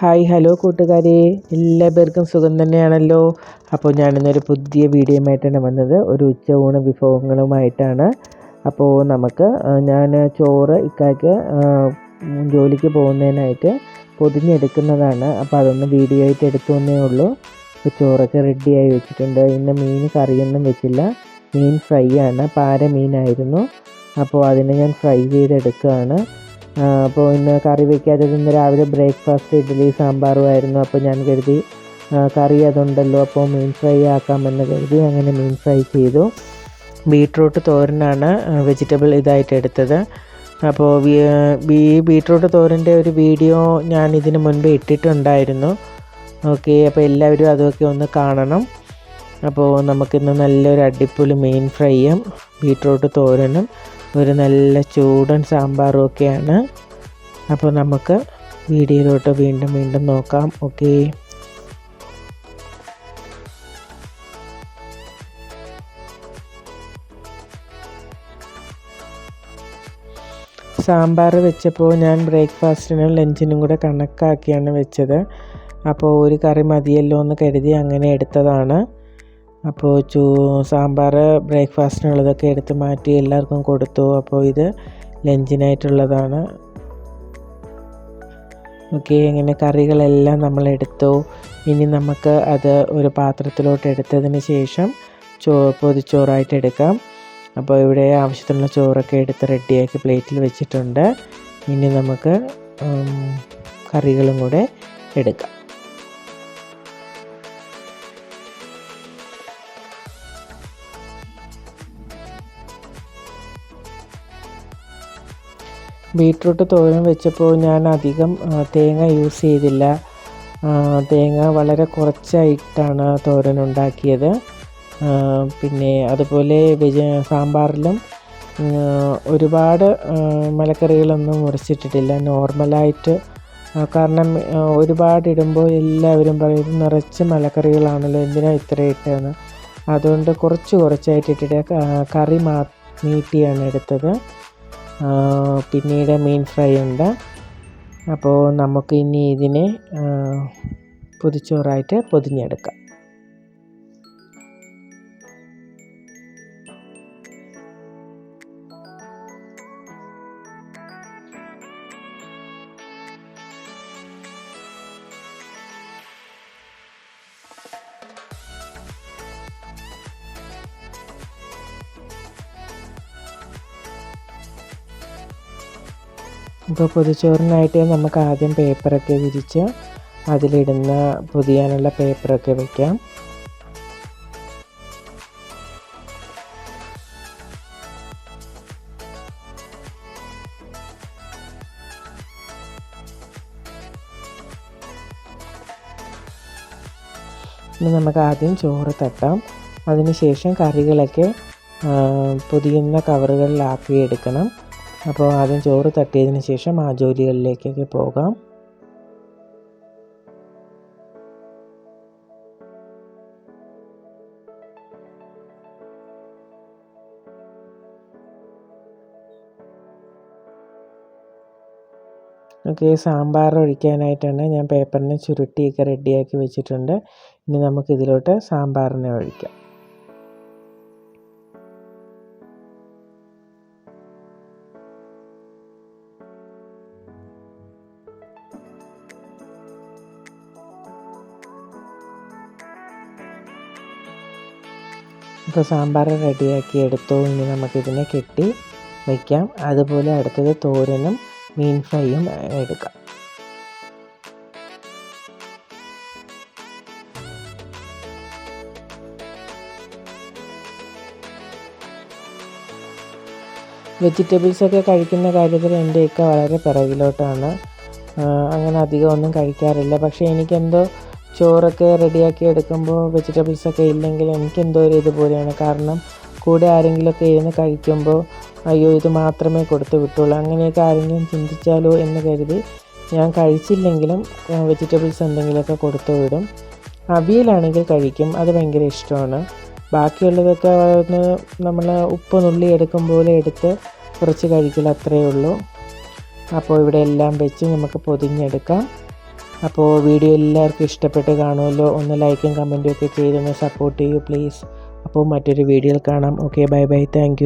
Hi hello കൂട്ടുകാരെ. എല്ലാവർക്കും സുഖം തന്നെയാണല്ലോ. അപ്പോൾ ഞാനിന്നൊരു പുതിയ വീഡിയോയുമായിട്ടാണ് വന്നത്. ഒരു ഉച്ച ഊണ് വിഭവങ്ങളുമായിട്ടാണ്. അപ്പോൾ നമുക്ക് ഞാൻ ചോറ് ഇക്കാക്ക് ജോലിക്ക് പോകുന്നതിനായിട്ട് പൊതിഞ്ഞെടുക്കുന്നതാണ്. അപ്പോൾ അതൊന്ന് വീഡിയോ ആയിട്ട് എടുത്തു തന്നേ ഉള്ളൂ. അപ്പോൾ ചോറൊക്കെ റെഡിയായി വെച്ചിട്ടുണ്ട്. ഇന്ന് മീൻ കറിയൊന്നും വെച്ചില്ല. മീൻ ഫ്രൈ ആണ്. പാര മീനായിരുന്നു അപ്പോൾ അതിനെ ഞാൻ ഫ്രൈ ചെയ്തെടുക്കുകയാണ്. അപ്പോൾ ഇന്ന് കറി വെക്കാതെ ഇന്ന് രാവിലെ ബ്രേക്ക്ഫാസ്റ്റ് ഇഡ്ഡലി സാമ്പാറുമായിരുന്നു അപ്പോൾ ഞാൻ കരുതി കറി അതുണ്ടല്ലോ അപ്പോൾ മീൻ ഫ്രൈ ആക്കാമെന്ന് കരുതി അങ്ങനെ മീൻ ഫ്രൈ ചെയ്തു. ബീട്രൂട്ട് തോരനാണ് വെജിറ്റബിൾ ഇതായിട്ട് എടുത്തത്. അപ്പോൾ ഈ ബീട്രൂട്ട് തോരന്റെ ഒരു വീഡിയോ ഞാൻ ഇതിന് മുൻപ് ഇട്ടിട്ടുണ്ടായിരുന്നു. ഓക്കെ അപ്പോൾ എല്ലാവരും അതൊക്കെ ഒന്ന് കാണണം. അപ്പോൾ നമുക്കിന്ന് നല്ലൊരു അടിപൊളി മീൻ ഫ്രൈയും ബീട്രൂട്ട് തോരനും ഒരു നല്ല ചൂടൻ സാമ്പാറും ഒക്കെയാണ് അപ്പോൾ നമുക്ക് വീഡിയോയിലോട്ട് വീണ്ടും വീണ്ടും നോക്കാം. ഓക്കെ. സാമ്പാർ വെച്ചപ്പോൾ ഞാൻ ബ്രേക്ക്ഫാസ്റ്റിനും ലഞ്ചിനും കൂടെ കണക്കാക്കിയാണ് വെച്ചത്. അപ്പോൾ ഒരു കറി മതിയല്ലോ എന്ന് കരുതി അങ്ങനെ എടുത്തതാണ്. അപ്പോൾ ചൂ സാമ്പാർ ബ്രേക്ക്ഫാസ്റ്റിനുള്ളതൊക്കെ എടുത്ത് മാറ്റി എല്ലാവർക്കും കൊടുത്തു. അപ്പോൾ ഇത് ലഞ്ചിനായിട്ടുള്ളതാണ്. ഓക്കെ ഇങ്ങനെ കറികളെല്ലാം നമ്മൾ എടുത്തു. ഇനി നമുക്ക് അത് ഒരു പാത്രത്തിലോട്ട് എടുത്തതിന് ശേഷം ചോ പൊതിച്ചോറായിട്ട് എടുക്കാം. അപ്പോൾ ഇവിടെ ആവശ്യത്തിനുള്ള ചോറൊക്കെ എടുത്ത് റെഡിയാക്കി പ്ലേറ്റിൽ വെച്ചിട്ടുണ്ട്. ഇനി നമുക്ക് കറികളും കൂടെ എടുക്കാം. ബീട്രൂട്ട് തോരൻ വെച്ചപ്പോൾ ഞാൻ അധികം തേങ്ങ യൂസ് ചെയ്തില്ല. തേങ്ങ വളരെ കുറച്ചായിട്ടാണ് തോരൻ ഉണ്ടാക്കിയത്. പിന്നെ അതുപോലെ വെജ് സാമ്പാറിലും ഒരുപാട് മലക്കറികളൊന്നും മുറിച്ചിട്ടിട്ടില്ല. നോർമലായിട്ട് കാരണം ഒരുപാട് ഇടുമ്പോൾ എല്ലാവരും പറയും നിറച്ച് മലക്കറികളാണല്ലോ എന്തിനാ ഇത്ര ഇട്ടതെന്ന് അതുകൊണ്ട് കുറച്ച് കുറച്ചായിട്ട് ഇട്ടിട്ട് കറി മാ നീട്ടിയാണ് എടുത്തത്. പിന്നീട് മീൻ ഫ്രൈ ഉണ്ട്. അപ്പോൾ നമുക്ക് ഇനി ഇതിനെ പൊതിച്ചോറായിട്ട് പൊതിഞ്ഞെടുക്കാം. ഇപ്പോൾ പൊതിച്ചോറിനായിട്ട് നമുക്ക് ആദ്യം പേപ്പറൊക്കെ വിരിച്ച് അതിലിടുന്ന പൊതിയാനുള്ള പേപ്പറൊക്കെ വയ്ക്കാം ഇനി നമുക്ക് ആദ്യം ചോറ് തട്ടാം. അതിനുശേഷം കറികളൊക്കെ പൊതിയുന്ന കവറുകളിലാക്കി എടുക്കണം. അപ്പോൾ ആദ്യം ചോറ് തട്ടിയതിന് ശേഷം ആ ജോലികളിലേക്കൊക്കെ പോകാം. ഓക്കെ സാമ്പാർ ഒഴിക്കാനായിട്ടാണ് ഞാൻ പേപ്പറിനെ ചുരുട്ടിയൊക്കെ റെഡിയാക്കി വെച്ചിട്ടുണ്ട്. ഇനി നമുക്കിതിലോട്ട് സാമ്പാറിനെ ഒഴിക്കാം. ഇപ്പോൾ സാമ്പാർ റെഡിയാക്കി എടുത്തു. ഇനി നമുക്കിതിനെ കെട്ടി വയ്ക്കാം. അതുപോലെ അടുത്തത് തോരനും മീൻ ഫ്രൈയും എടുക്കാം. വെജിറ്റബിൾസൊക്കെ കഴിക്കുന്ന കാര്യത്തിൽ എന്റെയൊക്കെ വളരെ പിറകിലോട്ടാണ്. അങ്ങനെ അധികം ഒന്നും കഴിക്കാറില്ല. പക്ഷേ എനിക്കെന്തോ ചോറൊക്കെ റെഡിയാക്കി എടുക്കുമ്പോൾ വെജിറ്റബിൾസൊക്കെ ഇല്ലെങ്കിൽ എനിക്ക് എന്തോ ഒരു ഇതുപോലെയാണ്. കാരണം കൂടെ ആരെങ്കിലുമൊക്കെ ഇരുന്ന് കഴിക്കുമ്പോൾ അയ്യോ ഇത് മാത്രമേ കൊടുത്തു വിട്ടുള്ളൂ. അങ്ങനെയൊക്കെ ആരെങ്കിലും ചിന്തിച്ചാലോ എന്ന് കരുതി ഞാൻ കഴിച്ചില്ലെങ്കിലും വെജിറ്റബിൾസ് എന്തെങ്കിലുമൊക്കെ കൊടുത്തു വിടും. അവിയലാണെങ്കിൽ കഴിക്കും അത് ഭയങ്കര ഇഷ്ടമാണ്. ബാക്കിയുള്ളതൊക്കെ ഒന്ന് നമ്മൾ ഉപ്പ് നുള്ളി എടുക്കും പോലെ എടുത്ത് കുറച്ച് കഴിക്കില്ല അത്രയേ ഉള്ളൂ. അപ്പോൾ ഇവിടെ എല്ലാം വെച്ച് നമുക്ക് പൊതിഞ്ഞെടുക്കാം. അപ്പോൾ വീഡിയോ എല്ലാവർക്കും ഇഷ്ടപ്പെട്ട് കാണുമല്ലോ. ഒന്ന് ലൈക്കും കമന്റും ഒക്കെ ചെയ്തൊന്ന് സപ്പോർട്ട് ചെയ്യൂ പ്ലീസ് അപ്പോൾ മറ്റൊരു വീഡിയോയിൽ കാണാം. Okay bye bye thank